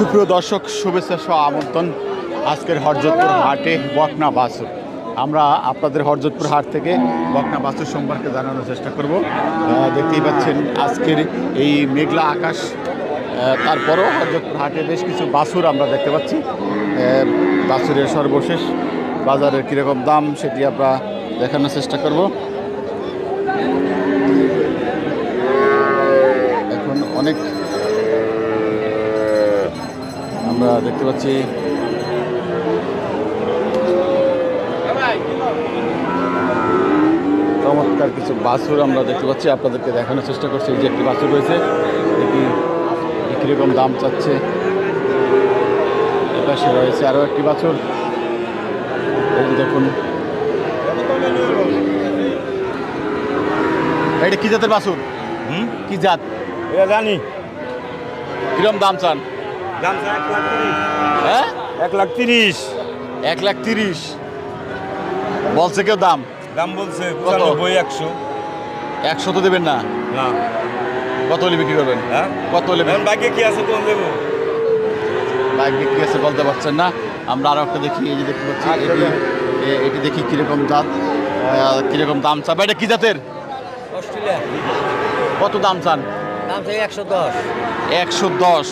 সুপ্রিয় দর্শক শুভেচ্ছা সহ আমন্ত্রণ আজকের হরজতপুর হাটে বকনা বাসুর আমরা আপনাদের হরজতপুর হাট থেকে বকনা বাসুর সম্পর্কে জানানোর চেষ্টা করব। দেখতেই পাচ্ছেন আজকের এই মেঘলা আকাশ। তারপরও হরজতপুর হাটে বেশ কিছু বাছুর আমরা দেখতে পাচ্ছি। আহ, বাছুরের সর্বশেষ বাজারের কীরকম দাম সেটি আমরা দেখানোর চেষ্টা করব। এখন অনেক আমরা দেখতে পাচ্ছি। চমৎকার কিছু বাছুর আমরা দেখতে পাচ্ছি। আপনাদেরকে দেখানোর চেষ্টা করছি এই যে একটি বাছুর রয়েছে। দেখি এ কীরকম দাম চাচ্ছে? এপাশে রয়েছে আরও একটি বাছুর। দেখুন। এটা কি জাতের বাছুর? হুম? কি জাত? এটা জানি কিরম দাম চান? হ্যাঁ? এক লাখ তিরিশ। এক লাখ তিরিশ। বলছে কেউ দাম? দাম বলছে পঁচানব্বই একশো। একশো তো দেবেন না? না। কত হলে বিক্রি করবেন? হ্যাঁ? কত হলে বাইকে কি আছে কোন দেবো? বাইক বিক্রি আছে বলতে পারছেন না? আমরা আরও একটা দেখি এই যে দেখতে পাচ্ছি এটি এটি দেখি কীরকম দাম আহ, কীরকম দাম চান এটা কি জাতের? অস্ট্রেলিয়া কত দাম চান? দাম চাই একশো দশ। একশো দশ।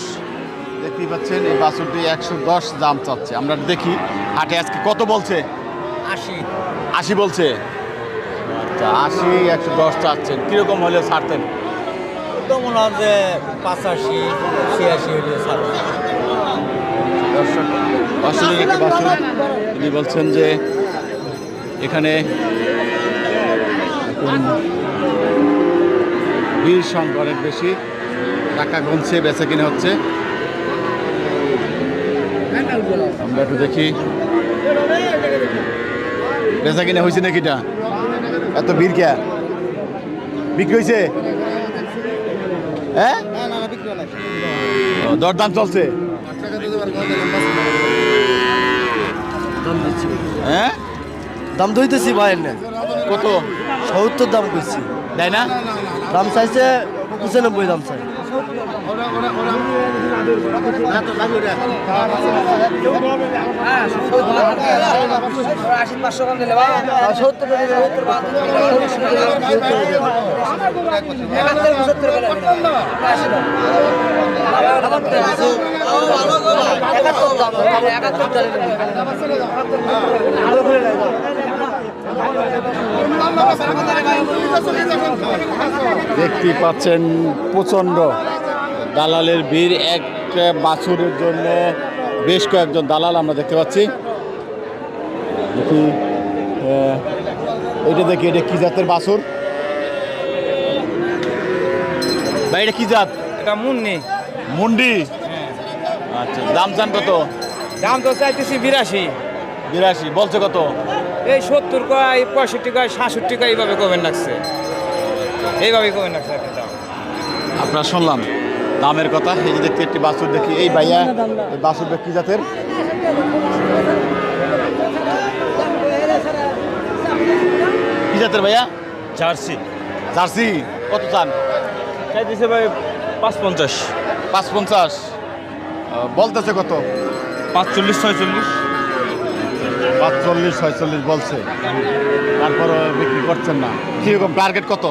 দেখতেই পাচ্ছেন এই বাছুরটি একশো দশ দাম চাচ্ছে। আমরা দেখি হাটে আজকে কত বলছে? আশি। আশি বলছে। আচ্ছা আশি একশো দশ চাচ্ছেন। কীরকম হলে ছাড়তেন? তো মনে হয় যে পাঁচাশি ছিয়াশি হলে আসলে একটি বাছুর তিনি বলছেন যে এখানে বীর অনেক বেশি টাকা গুনছে বেচে কিনে হচ্ছে। আমরা একটু দেখি। বেচা কিনে হয়েছে নাকি এটা? এত বীর কে? বিক্রি হয়েছে? হ্যাঁ? দরদাম চলছে। হ্যাঁ? দাম দইতেছি ভাই না কত? সত্তর দাম কইছি দেয় না? দাম চাইছে পঁচানব্বই দাম চাই। দেখতেই পাচ্ছেন প্রচণ্ড। দালালের ভিড় এক বাছুরের জন্য বেশ কয়েকজন দালাল আমরা দেখতে পাচ্ছি। দেখি এটা দেখি এটা কি জাতের বাছুর? ভাই এটা কি জাত? এটা মুন্নি। মুন্ডি? আচ্ছা দাম চান কত? দাম তো চাইতেছি বিরাশি। বিরাশি বলছে কত? এই সত্তর কয় পঁয়ষট্টি কয় সাতষট্টি কয় এইভাবে কমেন লাগছে। এইভাবে কমেন লাগছে আপনার শুনলাম। দামের কথা। এই যে দেখতে একটি বাছুর দেখি। এই ভাইয়া বাছুরটা কি জাতের? কি জাতের ভাইয়া? জার্সি। জার্সি। কত চান? চাইতেছে ভাই পাঁচ পঞ্চাশ পাঁচ পঞ্চাশ বলতেছে কত? পাঁচ পাঁচচল্লিশ ছয়চল্লিশ। পাঁচচল্লিশ ছয়চল্লিশ বলছে। তারপর বিক্রি করছেন না। কীরকম টার্গেট কত?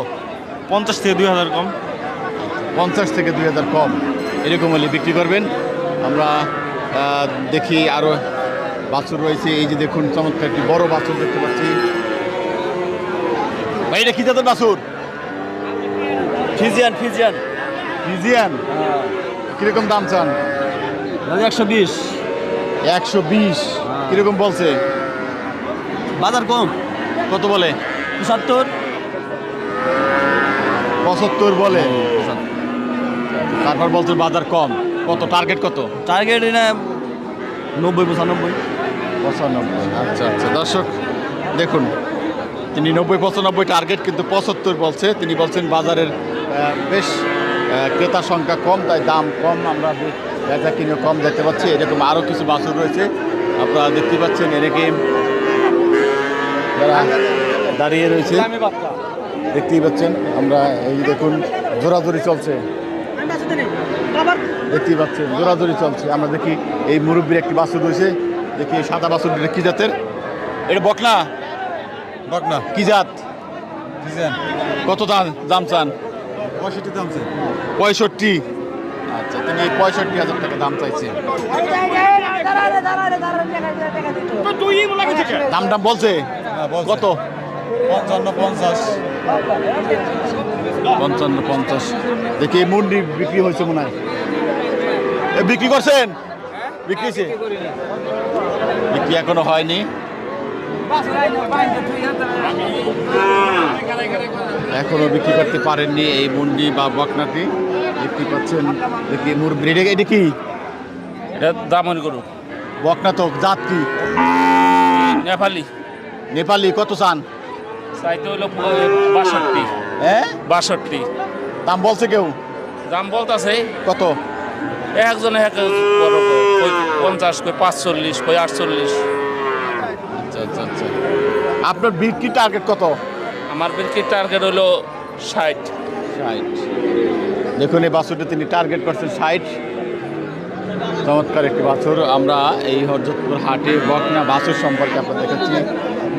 পঞ্চাশ থেকে দুই হাজার কম। পঞ্চাশ থেকে দুই হাজার কম এরকম হলে বিক্রি করবেন। আমরা দেখি আরও বাছুর রয়েছে। এই যে দেখুন চমৎকার একটি বড় বাছুর দেখতে পাচ্ছি। ভাই এটা কি জাতের বাছুর? Friesian Friesian. ফিজিয়ান? কীরকম দাম চান? একশো বিশ। একশো বিশ। কীরকম বলছে? বাজার কম। কত বলে? পঁচাত্তর। পঁচাত্তর বলে। তারপর বলছে বাজার কম। কত? টার্গেট কত? টার্গেট না নব্বই পঁচানব্বই। পঁচানব্বই। আচ্ছা আচ্ছা। দর্শক দেখুন তিনি নব্বই পঁচানব্বই টার্গেট কিন্তু পঁচাত্তর বলছে। তিনি বলছেন বাজারের বেশ ক্রেতা সংখ্যা কম তাই দাম কম। আমরা বেচা কিনে কম দেখতে পাচ্ছি এরকম আরও কিছু বাছুর রয়েছে। আপনারা দেখতে পাচ্ছেন এরকে যারা দাঁড়িয়ে রয়েছে দেখতেই পাচ্ছেন আমরা এই দেখুন জোরাজোরি চলছে। দেখতেই পাচ্ছেন জোরাজোরি চলছে। আমরা দেখি এই মুরব্বীর একটি বাছুর রয়েছে। দেখি এই সাদা বাছুরটা কি জাতের? এটা বকনা। বকনা। কি জাত? কত দাম দাম চান? পঁয়ষট্টি দাম আছে পঁয়ষট্টি। আচ্ছা তিনি পঁয়ষট্টি হাজার টাকা দাম চাইছে দাম দাম বলছে। কত? পঞ্চান্ন পঞ্চাশ। পঞ্চান্ন পঞ্চাশ। দেখি মুন্ডি বিক্রি হয়েছে মনে হয়। এ, বিক্রি করছেন? বিক্রি হয়েছে বিক্রি এখনও হয়নি। এখনও বিক্রি করতে পারেননি এই মুন্ডি বা বকনাটি। বিক্রি করছেন দেখি এটা এটা কি? এটা দামন গরু। বকনা তো জাত কি? নেপালি। নেপালি কত চান? চাইতে হলো বাষট্টি হ্যাঁ? বাষট্টি। দাম বলছে কেউ? দাম বলতেছে কত? একজনে এক পঞ্চাশ কই পাঁচচল্লিশ কই আটচল্লিশ। আচ্ছা আচ্ছা আচ্ছা। আপনার বিক্রি টার্গেট কত? আমার বিক্রির টার্গেট হলো ষাট। ষাট। দেখুন এই বাছুরটা তিনি টার্গেট করছেন ষাট। চমৎকার একটি বাছুর। আমরা এই হরজতপুর হাটে বকনা বাছুর সম্পর্কে আপনার দেখাচ্ছি।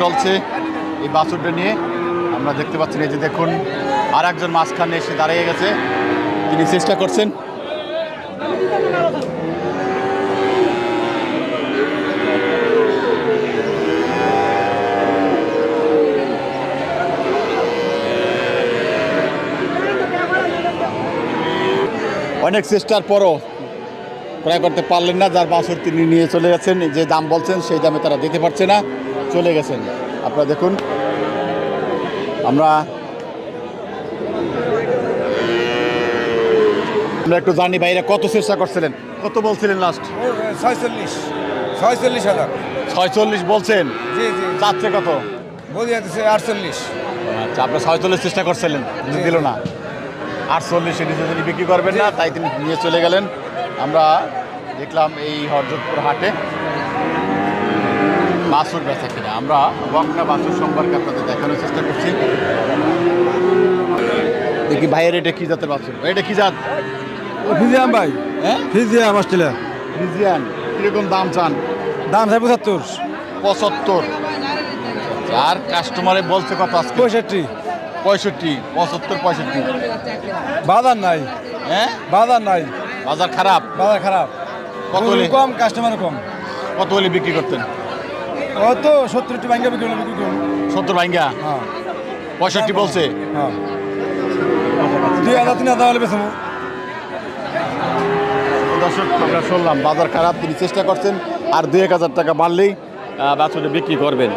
চলছে। এই বাছুরটা নিয়ে আমরা দেখতে পাচ্ছি, এই যে দেখুন আর একজন মাঝখানে এসে দাঁড়িয়ে গেছে। তিনি চেষ্টা করছেন। অনেক চেষ্টার পরও ক্রয় করতে পারলেন না যার বাছুর তিনি নিয়ে চলে গেছেন। যে দাম বলছেন সেই দামে তারা দিতে পারছে না চলে গেছেন। আপনারা দেখুন আমরা আমরা একটু জানি বাইরে কত চেষ্টা করছিলেন। কত বলছিলেন লাস্ট ছয়চল্লিশ। ছয়চল্লিশ হাজার। ছয়চল্লিশ বলছেন? জি জি। চাচ্ছে কত? বলি যাচ্ছে আটচল্লিশ। আচ্ছা আপনার ছয়চল্লিশ চেষ্টা করছিলেন দিল না। আটচল্লিশে নিচে তিনি বিক্রি করবেন না তাই তিনি নিয়ে চলে গেলেন। আমরা দেখলাম এই হরজতপুর হাটে বাসুর বেচা কিনা। আমরা বকনা বাসুর সম্পর্কে আপনাদের দেখানোর চেষ্টা করছি। দেখি ভাইয়ের এটা কি জাতের বাসুর? এটা কি জাত? ফিজিয়াম ভাই। হ্যাঁ? ফিজিয়াম অস্ট্রেলিয়া ফ্রিজিয়ান কীরকম দাম চান? দাম চাই পঁচাত্তর। পঁচাত্তর। আর কাস্টমারে বলছে কত আজকে? পঁয়ষট্টি। পঁয়ষট্টি পঁচাত্তর পঁয়ষট্টি। বাজার নাই। হ্যাঁ? বাজার নাই। বাজার খারাপ? বাজার খারাপ। কত হলে? কম কাস্টমার কম। কত হলে বিক্রি করতেন? ও তো সত্তরটি ভাঙ্গা বিক্রি বিক্রি করুন। সত্তর ভাঙ্গা? হ্যাঁ। পঁয়ষট্টি বলছে? হ্যাঁ। দুই হাজার তিন হাজার হলে দর্শক আমরা শুনলাম বাজার খারাপ তিনি চেষ্টা করছেন আর দুই এক হাজার টাকা বাড়লেই আহ, বিক্রি করবেন।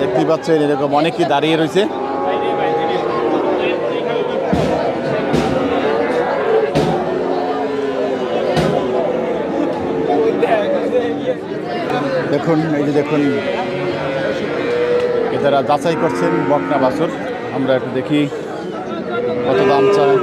দেখতেই পাচ্ছেন এরকম অনেকেই দাঁড়িয়ে রয়েছে। দেখুন, এই যে দেখুন এটারা যাচাই করছেন বকনা বাছুর, আমরা একটু দেখি কত দাম চায়।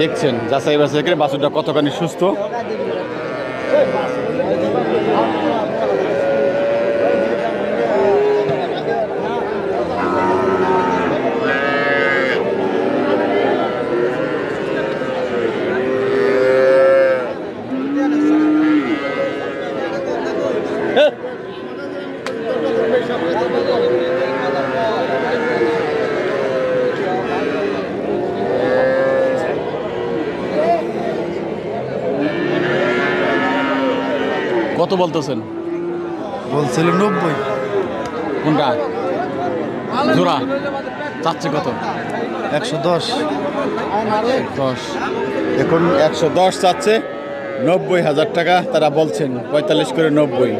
দেখছেন যাচাই বাছাই করে বাছুরটা কতখানি সুস্থ। কত বলতেছেন? বলছিল নব্বই। কোনটা? জোড়া। চাচ্ছে কত? একশো দশ। দশ। এখন একশো দশ চাচ্ছে নব্বই হাজার টাকা তারা বলছেন পঁয়তাল্লিশ করে নব্বই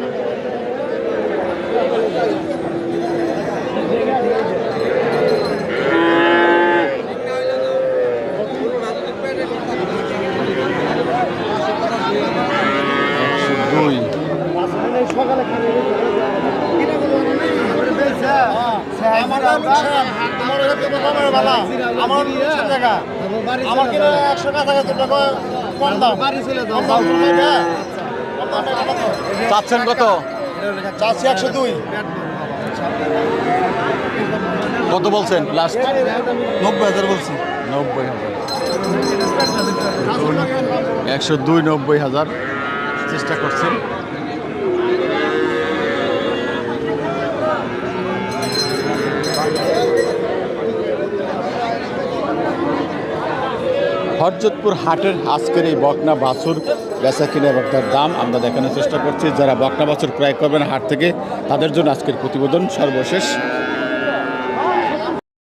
একশো দুই চাচ্ছেন কত? চারশো একশো দুই। কত বলছেন? লাস্ট নব্বই হাজার বলছি। নব্বই হাজার। একশো দুই নব্বই হাজার। চেষ্টা করছেন। হরজতপুর হাটের আজকের এই বকনা বাছুর বেচা কিনে এবং তার দাম আমরা দেখানোর চেষ্টা করছি। যারা বকনা বাছুর ক্রয় করবেন হাট থেকে, তাদের জন্য আজকের প্রতিবেদন সর্বশেষ।